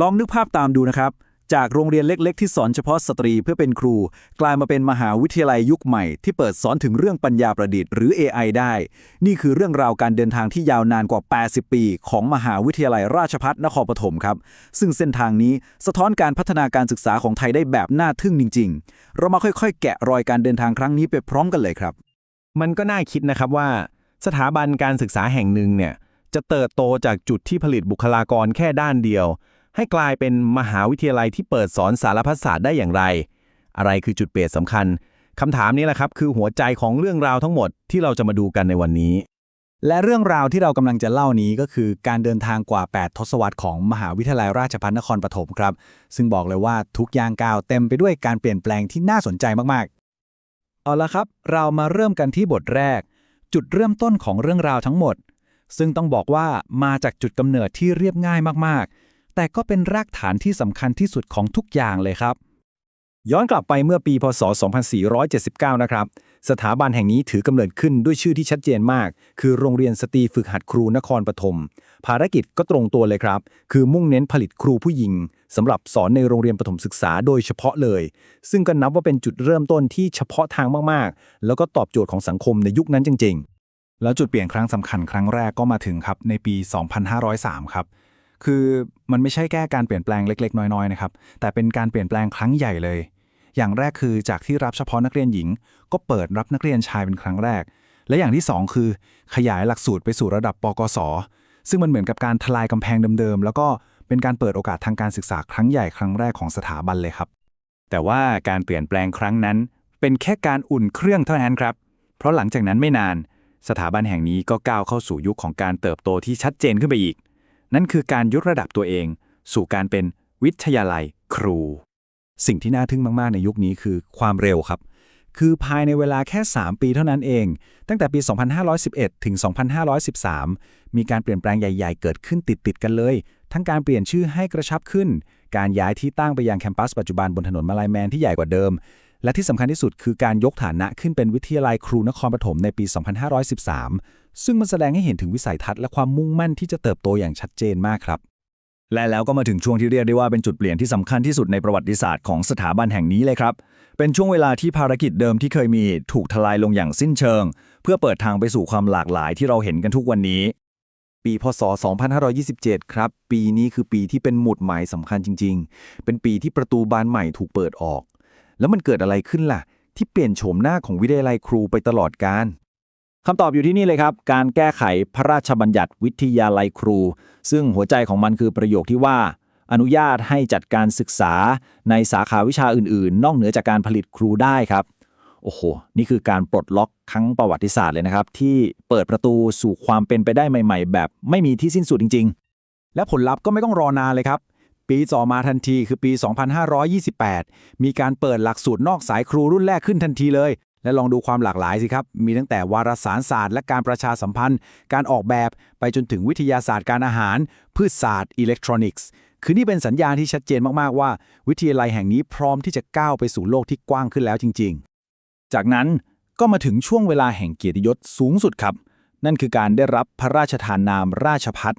ลองนึกภาพตามดูนะครับ จากโรงเรียนเล็กๆ ที่สอนเฉพาะสตรีเพื่อเป็นครู กลายมาเป็นมหาวิทยาลัยยุคใหม่ที่เปิดสอนถึงเรื่องปัญญาประดิษฐ์หรือ AI ได้ นี่คือเรื่องราวการเดินทางที่ยาวนานกว่า 80 ปี ของมหาวิทยาลัยราชภัฏนครปฐมครับ ซึ่งเส้นทางนี้สะท้อนการพัฒนาการศึกษาของไทยได้แบบน่าทึ่งจริง ๆ เรามาค่อยๆ แกะรอยการเดินทางครั้งนี้ไปพร้อมกันเลยครับ มันก็น่าคิดนะครับว่า สถาบันการศึกษาแห่งหนึ่งเนี่ยจะเติบโตจากจุดที่ผลิตบุคลากรแค่ด้านเดียว ให้กลายเป็นมหาวิทยาลัยที่เปิดสอนสารพัดศาสตร์ได้อย่างไร อะไรคือจุดเปลี่ยนสำคัญคำถามนี้แหละครับคือหัวใจของเรื่องราวทั้งหมดที่เราจะมาดูกันในวันนี้ และเรื่องราวที่เรากำลังจะเล่านี้ก็คือการเดินทางกว่า 8 ทศวรรษของมหาวิทยาลัยราชภัฏนครปฐมครับ ซึ่งบอกเลยว่าทุกย่างก้าวเต็มไปด้วยการเปลี่ยนแปลงที่น่าสนใจมากๆ เอาละครับ เรามาเริ่มกันที่บทแรก จุดเริ่มต้นของเรื่องราวทั้งหมด ซึ่งต้องบอกว่ามาจากจุดกำเนิดที่เรียบง่ายมากๆ แต่ก็เป็นรากฐานที่สำคัญที่สุดของทุกอย่างเลยครับ ย้อนกลับไปเมื่อปีพศ 2479 นะครับ สถาบันแห่งนี้ถือกำเนิดขึ้นด้วยชื่อที่ชัดเจนมาก คือโรงเรียนสตรีฝึกหัดครูนครปฐมภารกิจก็ตรงตัวเลยครับ คือมุ่งเน้นผลิตครูผู้หญิงสำหรับสอนในโรงเรียนประถมศึกษาโดยเฉพาะเลย ซึ่งก็นับว่าเป็นจุดเริ่มต้นที่เฉพาะทางมากๆ แล้วก็ตอบโจทย์ของสังคมในยุคนั้นจริง ๆ แล้วจุดเปลี่ยนครั้งสำคัญครั้งแรกก็มาถึงครับในปี 2503 ครับ คือมันไม่ใช่แค่การเปลี่ยนแปลงเล็ก ๆ น้อยๆนะครับ แต่เป็นการเปลี่ยนแปลงครั้งใหญ่เลย อย่างแรกคือจากที่รับเฉพาะนักเรียนหญิง ก็เปิดรับนักเรียนชายเป็นครั้งแรก และอย่างที่สองคือ ขยายหลักสูตรไปสู่ระดับปกศซึ่งมันเหมือนกับการทลายกำแพงเดิมๆแล้วก็เป็นการเปิดโอกาสทางการศึกษาครั้งใหญ่ครั้งแรกของสถาบันเลยครับ แต่ว่าการเปลี่ยนแปลงครั้งนั้น เป็นแค่การอุ่นเครื่องเท่านั้นครับ เพราะหลังจากนั้นไม่นาน สถาบันแห่งนี้ก็ก้าวเข้าสู่ยุคของการเติบโตที่ชัดเจนขึ้นไปอีก นั่นคือการยกระดับตัวเอง สู่การเป็นวิทยาลัยครู สิ่งที่น่าทึ่งมาก ๆ ในยุคนี้คือความเร็วครับ คือภายในเวลาแค่ 3 ปีเท่านั้นเอง ตั้งแต่ปี 2511 ถึง 2513 มีการเปลี่ยนแปลงใหญ่ ๆ เกิดขึ้นติด ๆ กันเลย ทั้งการเปลี่ยนชื่อให้กระชับขึ้น การย้ายที่ตั้งไปยังแคมปัสปัจจุบันบนถนนมาลายแมนที่ใหญ่กว่าเดิม และที่สำคัญที่สุดคือการยกฐานะขึ้นเป็นวิทยาลัยครูนครปฐมในปี 2513 ซึ่งมันแสดงให้เห็นถึงวิสัยทัศน์และความมุ่งมั่นที่จะเติบโตอย่างชัดเจนมากครับ และแล้วก็มาถึงช่วงที่เรียกได้ว่าเป็นจุดเปลี่ยนที่สำคัญที่สุดในประวัติศาสตร์ของสถาบันแห่งนี้เลยครับ เป็นช่วงเวลาที่ภารกิจเดิมที่เคยมีถูกทลายลงอย่างสิ้นเชิง เพื่อเปิดทางไปสู่ความหลากหลายที่เราเห็นกันทุกวันนี้ ปีพศ 2527 ครับ ปีนี้คือปีที่เป็นหมุดหมายสำคัญจริง ๆ เป็นปีที่ประตูบานใหม่ถูกเปิดออก แล้วมันเกิดอะไรขึ้นล่ะ ที่เปลี่ยนโฉมหน้าของวิทยาลัยครูไปตลอดกาลคำตอบอยู่ที่นี่เลยครับ การแก้ไขพระราชบัญญัติวิทยาลัยครู ซึ่งหัวใจของมันคือประโยคที่ว่า อนุญาตให้จัดการศึกษาในสาขาวิชาอื่น ๆ นอกเหนือจากการผลิตครูได้ครับ โอ้โห นี่คือการปลดล็อกครั้งประวัติศาสตร์เลยนะครับ ที่เปิดประตูสู่ความเป็นไปได้ใหม่ ๆ แบบ ไม่มีที่สิ้นสุดจริง ๆ และผลลัพธ์ก็ไม่ต้องรอนานเลยครับ ปีต่อมาทันทีคือปี 2528 มีการเปิดหลักสูตรนอกสายครูรุ่นแรกขึ้นทันทีเลย และลองดูความหลากหลายสิครับ มีตั้งแต่วารสารศาสตร์ และการประชาสัมพันธ์ การออกแบบไปจนถึงวิทยาศาสตร์การอาหาร พืชศาสตร์อิเล็กทรอนิกส์คือนี่เป็นสัญญาณที่ชัดเจนมากๆว่า วิทยาลัยแห่งนี้พร้อมที่จะก้าวไปสู่โลกที่กว้างขึ้นแล้วจริง ๆ จากนั้นก็มาถึงช่วงเวลาแห่งเกียรติยศสูงสุดครับ นั่นคือการได้รับพระราชทานนามราชพัฒ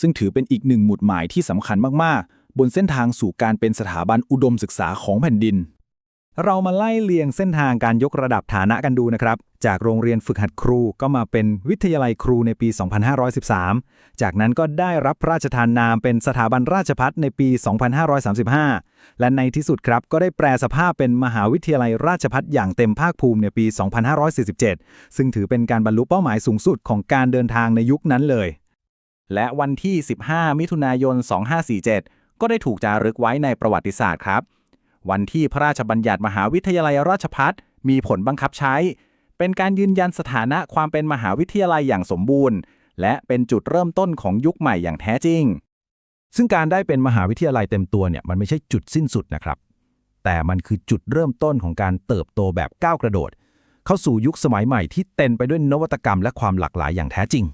ซึ่งถือเป็นอีกหนึ่งหมุดหมายที่สำคัญมากๆ บนเส้นทางสู่การเป็นสถาบันอุดมศึกษาของแผ่นดิน เรามาไล่เลียงเส้นทางการยกระดับฐานะกันดูนะครับ จากโรงเรียนฝึกหัดครูก็มาเป็นวิทยาลัยครูในปี 2513 จากนั้นก็ได้รับพระราชทานนามเป็นสถาบันราชพัฒในปี 2535 และในที่สุดครับก็ได้แปลสภาพเป็นมหาวิทยาลัยราชพัฒอย่างเต็มภาคภูมิในปี 2547 ซึ่งถือเป็นการบรรลุเป้าหมายสูงสุดของการเดินทางในยุคนั้นเลยและวันที่ 15 มิถุนายน 2547 ก็ได้ถูกจารึกไว้ในประวัติศาสตร์ครับ วันที่พระราชบัญญัติมหาวิทยาลัยราชพัฒมีผลบังคับใช้ เป็นการยืนยันสถานะความเป็นมหาวิทยาลัยอย่างสมบูรณ์ และเป็นจุดเริ่มต้นของยุคใหม่อย่างแท้จริง ซึ่งการได้เป็นมหาวิทยาลัยเต็มตัวเนี่ยมันไม่ใช่จุดสิ้นสุดนะครับ แต่มันคือจุดเริ่มต้นของการเติบโตแบบก้าวกระโดด เข้าสู่ยุคสมัยใหม่ที่เต็มไปด้วยนวัตกรรมและความหลากหลายอย่างแท้จริง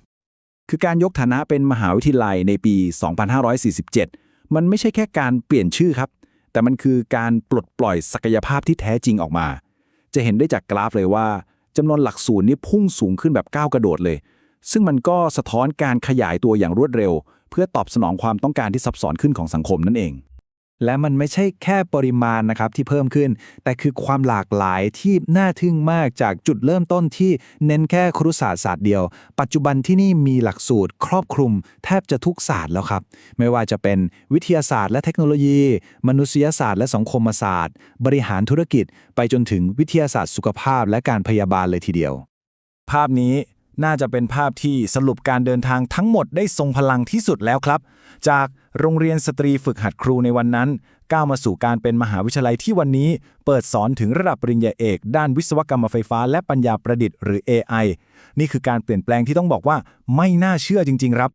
คือการยกฐานะเป็นมหาวิทยาลัยในปี 2547 มันไม่ใช่แค่การเปลี่ยนชื่อครับ แต่มันคือการปลดปล่อยศักยภาพที่แท้จริงออกมา จะเห็นได้จากกราฟเลยว่าจำนวนหลักสูตรนี้พุ่งสูงขึ้นแบบก้าวกระโดดเลย ซึ่งมันก็สะท้อนการขยายตัวอย่างรวดเร็ว เพื่อตอบสนองความต้องการที่ซับซ้อนขึ้นของสังคมนั่นเอง และมันไม่ใช่แค่ปริมาณนะครับที่เพิ่มขึ้น แต่คือความหลากหลายที่น่าทึ่งมากจากจุดเริ่มต้นที่เน้นแค่ครุศาสตร์ศาสตร์เดียว ปัจจุบันที่นี่มีหลักสูตรครอบคลุมแทบจะทุกศาสตร์แล้วครับ ไม่ว่าจะเป็นวิทยาศาสตร์และเทคโนโลยี มนุษยศาสตร์และสังคมศาสตร์ บริหารธุรกิจ ไปจนถึงวิทยาศาสตร์สุขภาพและการพยาบาลเลยทีเดียว ภาพนี้ น่าจะเป็นภาพที่สรุปการเดินทางทั้งหมดได้ทรงพลังที่สุดแล้วครับ จากโรงเรียนสตรีฝึกหัดครูในวันนั้น ก้าวมาสู่การเป็นมหาวิทยาลัยที่วันนี้ เปิดสอนถึงระดับปริญญาเอก ด้านวิศวกรรมไฟฟ้า และปัญญาประดิษฐ์หรือ AI นี่คือการเปลี่ยนแปลงที่ต้องบอกว่าไม่น่าเชื่อจริง ๆ ครับ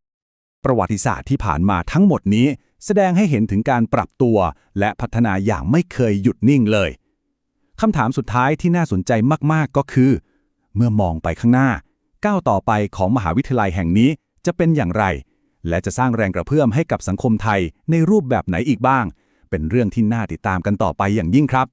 ประวัติศาสตร์ที่ผ่านมาทั้งหมดนี้ แสดงให้เห็นถึงการปรับตัว และพัฒนาอย่างไม่เคยหยุดนิ่งเลยคำถามสุดท้ายที่น่าสนใจมากๆก็คือ เมื่อมองไปข้างหน้า ก้าวต่อไปของมหาวิทยาลัยแห่งนี้จะเป็นอย่างไร และจะสร้างแรงกระเพื่อมให้กับสังคมไทยในรูปแบบไหนอีกบ้าง เป็นเรื่องที่น่าติดตามกันต่อไปอย่างยิ่งครับ